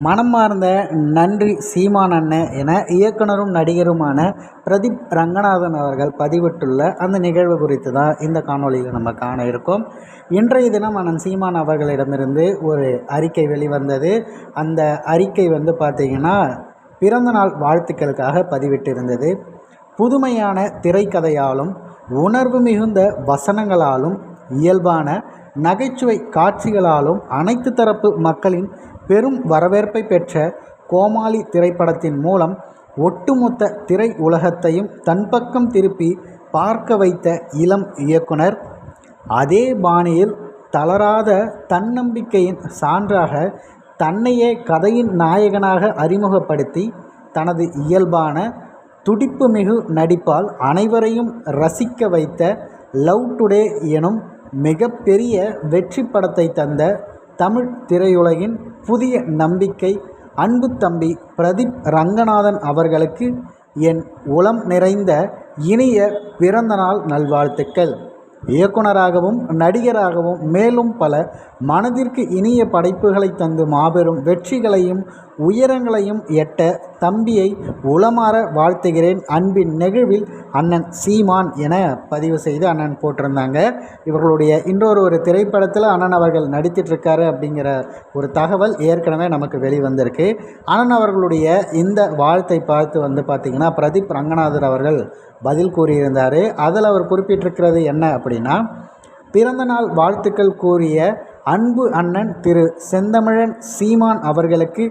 மனமார்ந்த நன்றி சீமான் அண்ணன் என இயக்குனரும் நடிகருமான பிரதீப் ரங்கநாதன் அவர்கள் பதிவிட்டுள்ள அந்த நிகழ்வு குறித்து தான் இந்த காணொளியில் நம்ம காண இருக்கோம். இன்றைய தினம் அண்ணன் சீமான் அவர்களிடமிருந்து ஒரு அறிக்கை வெளிவந்தது. அந்த அறிக்கை வந்து பார்த்திங்கன்னா பிறந்தநாள் வாழ்த்துக்களுக்காக பதிவிட்டிருந்தது. புதுமையான திரைக்கதையாலும் உணர்வு மிகுந்த வசனங்களாலும் இயல்பான நகைச்சுவை காட்சிகளாலும் அனைத்து தரப்பு மக்களின் பெரும் வரவேற்பை பெற்ற கோமாளி திரைப்படத்தின் மூலம் ஒட்டுமொத்த திரை உலகத்தையும் தன் பக்கம் திருப்பி பார்க்க வைத்த இளம் இயக்குனர் அதே பாணியில் தளராத தன்னம்பிக்கையின் சான்றாக தன்னையே கதையின் நாயகனாக அறிமுகப்படுத்தி தனது இயல்பான துடிப்புமிகு நடிப்பால் அனைவரையும் ரசிக்க வைத்த லவ் டுடே எனும் மிகப்பெரிய வெற்றி படத்தை தந்த தமிழ் திரையுலகின் புதிய நம்பிக்கை அன்பு தம்பி பிரதீப் ரங்கநாதன் அவர்களுக்கு என் உளம் நிறைந்த இனிய பிறந்தநாள் நல்வாழ்த்துக்கள். இயக்குனராகவும் நடிகராகவும் மேலும் பல மனதிற்கு இனிய படைப்புகளை தந்து மாபெரும் வெற்றிகளையும் உயரங்களையும் எட்ட தம்பியை உளமாற வாழ்த்துகிறேன். அன்பின் நெகிழ்வில் அண்ணன் சீமான் என பதிவு செய்து அண்ணன் போட்டிருந்தாங்க. இவர்களுடைய இன்னொரு ஒரு திரைப்படத்தில் அண்ணன் அவர்கள் நடித்திட்ருக்காரு அப்படிங்கிற ஒரு தகவல் ஏற்கனவே நமக்கு வெளிவந்திருக்கு. அண்ணன் அவர்களுடைய இந்த வாழ்த்தை பார்த்து வந்து பார்த்திங்கன்னா பிரதீப் ரங்கநாதர் அவர்கள் பதில் கூறியிருந்தார். அதில் அவர் குறிப்பிட்டிருக்கிறது என்ன அப்படின்னா பிறந்தநாள் வாழ்த்துக்கள் கூறிய அன்பு அண்ணன் திரு செந்தமிழன் சீமான் அவர்களுக்கு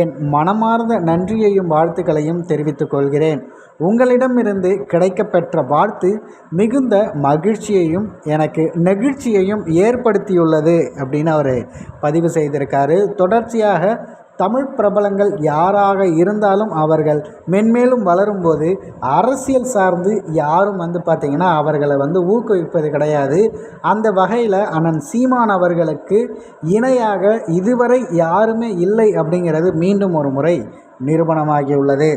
என் மனமார்ந்த நன்றியையும் வாழ்த்துக்களையும் தெரிவித்துக் கொள்கிறேன். உங்களிடமிருந்து கிடைக்கப்பெற்ற வாழ்த்து மிகுந்த மகிழ்ச்சியையும் எனக்கு நெகிழ்ச்சியையும் ஏற்படுத்தியுள்ளது அப்படின்னு அவர் பதிவு செய்திருக்காரு. தொடர்ச்சியாக தமிழ் பிரபலங்கள் யாராக இருந்தாலும் அவர்கள் மென்மேலும் வளரும்போது அரசியல் சார்ந்து யாரும் வந்து பார்த்திங்கன்னா அவர்களை வந்து ஊக்குவிப்பது கிடையாது. அந்த வகையில் அண்ணன் சீமான் அவர்களுக்கு இணையாக இதுவரை யாருமே இல்லை அப்படிங்கிறது மீண்டும் ஒரு முறை நிரூபணமாகியுள்ளது.